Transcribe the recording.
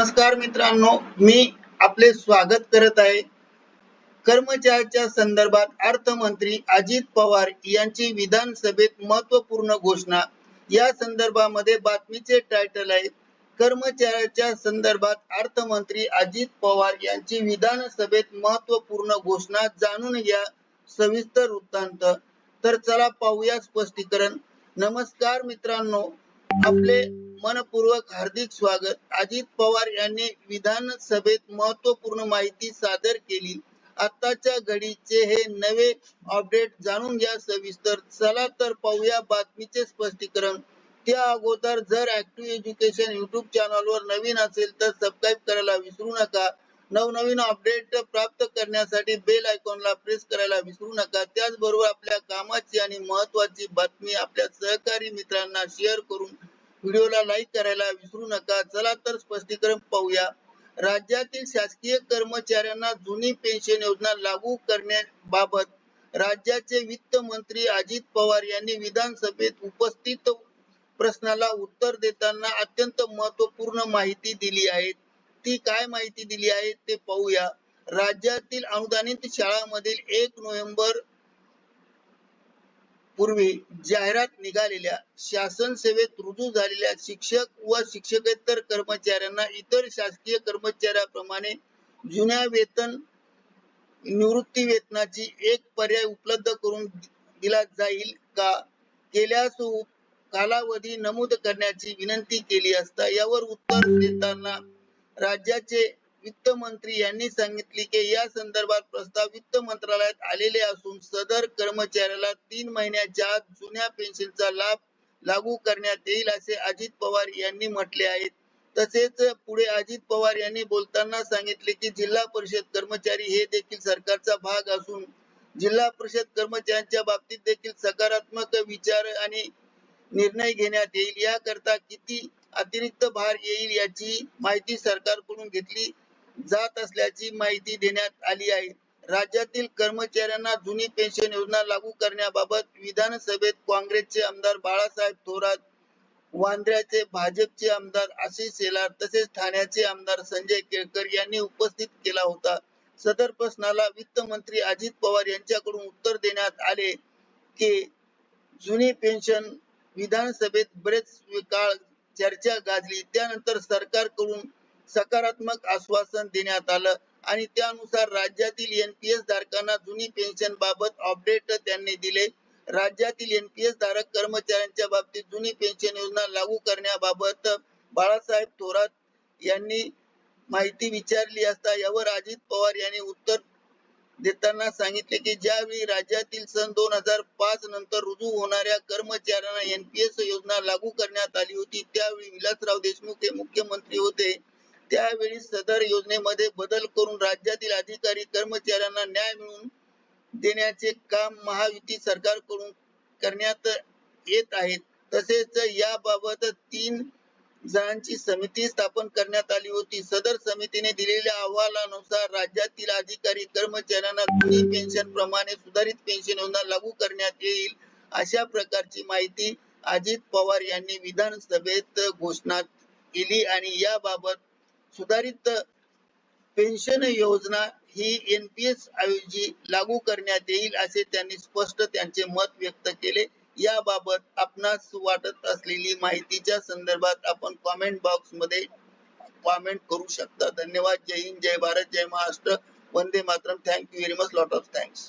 नमस्कार मित्रांनो मी आपले स्वागत करत आहे. कर्मचाऱ्याच्या संदर्भात अर्थमंत्री अजित पवार यांची विधानसभेत महत्त्वपूर्ण घोषणा. या संदर्भामध्ये बातमीचे टायटल आहे कर्मचाऱ्याच्या संदर्भात अर्थमंत्री अजित पवार यांची विधानसभेत महत्त्वपूर्ण घोषणा जाणून घ्या सविस्तर वृत्तांत. तर चला पाहूया स्पष्टीकरण. नमस्कार मित्रांनो आपले मनपूर्वक हार्दिक स्वागत. अजित पवार यांनी विधानसभेत महत्त्वपूर्ण माहिती सादर केली. आताच्या घडीचे हे नवे अपडेट जाणून घ्या सविस्तर. चला तर पाहूया बातमीचे स्पष्टीकरण. त्या अगोदर जर ऍक्टिव्ह एज्युकेशन युट्यूब चॅनल वर नवीन असेल तर सबस्क्राईब करायला विसरू नका. नवनवीन अपडेट प्राप्त करण्यासाठी बेल आयकॉनला प्रेस करायला विसरू नका. त्याचबरोबर आपल्या कामाची आणि महत्वाची बातमी आपल्या सहकारी मित्रांना शेअर करून व्हिडिओला लाईक करायला विसरू नका. चला तर स्पष्टीकरण पाहूया. राज्यातील शासकीय कर्मचाऱ्यांना जुनी पेन्शन योजना लागू करण्याबाबत राज्याचे वित्त मंत्री अजित पवार यांनी विधानसभेत उपस्थित प्रश्नाला उत्तर देताना अत्यंत महत्त्वपूर्ण माहिती दिली आहे. ती काय माहिती दिली आहे ते पाहूया. राज्यातील अनुदानित शाळांमधील एक नोव्हेंबर पूर्वी जाहिरात निघालेल्या शासन सेवेत रुजू झालेल्या शिक्षक व शिक्षकेतर कर्मचाऱ्यांना इतर शासकीय कर्मचाऱ्याप्रमाणे जुन्या वेतन निवृत्ती वेतनाची एक पर्याय उपलब्ध करून दिला जाईल का? केल्यास कालावधी नमूद करण्याची विनंती केली असता यावर उत्तर देताना राज्याचे वित्त मंत्री यांनी सांगितले की या संदर्भात प्रस्ताव वित्त मंत्रालयात आलेले असून सदर कर्मचाऱ्याला तीन महिन्याच्या जुन्या पेन्शनचा लाभ लागू करण्यात येईल असे अजित पवार यांनी म्हटले आहे. तसेच पुढे अजित पवार यांनी बोलताना सांगितले की जिल्हा परिषद कर्मचारी हे देखील सरकारचा भाग असून जिल्हा परिषद कर्मचाऱ्यांच्या बाबतीत देखील सकारात्मक विचार आणि निर्णय घेण्यात येईल. याकरता किती अतिरिक्त भार येईल याची माहिती सरकारकडून घेतली जात असल्याची माहिती देण्यात आली आहे. राज्यातील कर्मचाऱ्यांना जुनी पेन्शन योजना लागू करण्याबाबत विधानसभेत काँग्रेसचे आमदार बाळासाहेब थोरात वांद्र्याचे भाजपचे आमदार आशिष शेलार तसेच ठाण्याचे आमदार संजय केळकर यांनी उपस्थित केला होता. सदर प्रश्नाला वित्त मंत्री अजित पवार यांच्याकडून उत्तर देण्यात आले की जुनी पेन्शन विधानसभेत बरेच काळ चर्चा गाजली. त्यानंतर सरकारकडून सकारात्मक आश्वासन देण्यात आलं. आणि त्यानुसार राज्यातील एनपीएस धारकांना जुनी पेन्शन बाबत अपडेट त्यांनी दिले. राज्यातील एनपीएस धारक कर्मचाऱ्यांच्या बाबतीत जुनी पेन्शन योजना लागू करण्याबाबत बाळासाहेब थोरात यांनी माहिती विचारली असता यावर अजित पवार यांनी उत्तर देताना सांगितले की ज्यावेळी राज्यातील सन दोन हजार पाच नंतर रुजू होणाऱ्या कर्मचाऱ्यांना एनपीएस योजना लागू करण्यात आली होती त्यावेळी विलासराव देशमुख हे मुख्यमंत्री होते. त्यावेळी सदर योजनेमध्ये बदल करून राज्यातील अधिकारी कर्मचाऱ्यांना न्याय मिळवून देण्याचे काम महायुती सरकारकडून करण्यात येत आहे. तसेच याबाबत तीन जणांची समिती स्थापन करण्यात आली होती. सदर समितीने दिलेल्या अहवालानुसार राज्यातील अधिकारी कर्मचाऱ्यांना जुनी पेन्शन प्रमाणे सुधारित पेन्शन योजना लागू करण्यात येईल अशा प्रकारची माहिती अजित पवार यांनी विधानसभेत घोषणा केली आणि याबाबत सुधारित पेन्शन योजना ही एनपीएस ऐवजी लागू करण्यात येईल असे त्यांनी स्पष्ट त्यांचे मत व्यक्त केले. याबाबत आपणास वाटत असलेली माहितीच्या संदर्भात आपण कॉमेंट बॉक्समध्ये कॉमेंट करू शकता. धन्यवाद. जय हिंद. जय भारत. जय महाराष्ट्र. वंदे Mataram. Thank you very much lot of thanks